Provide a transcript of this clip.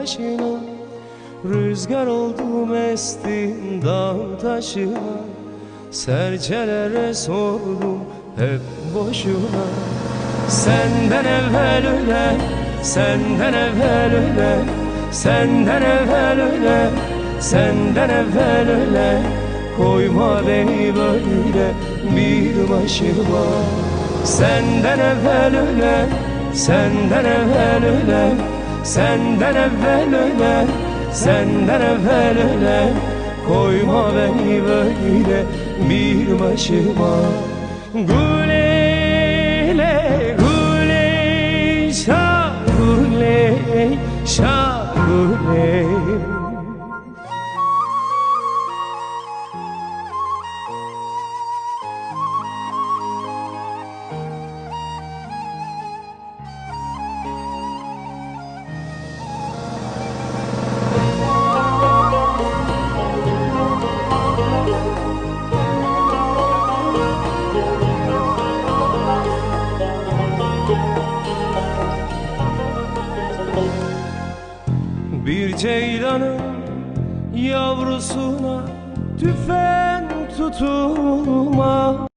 başına. Rüzgar oldum estim dağ taşına. Serçelere sordum hep boşuna. Senden evvel ölen, senden evvel ölen Senden evvel ölen, senden evvel ölen Koyma beni böyle bir başıma. Senden evvel ölen, senden evvel ölen Senden evvel ölen, senden evvel ölen Koyma beni böyle bir başıma. Gulele, gule, şagule, şagule Bir ceylanın yavrusuna tüfen tutulma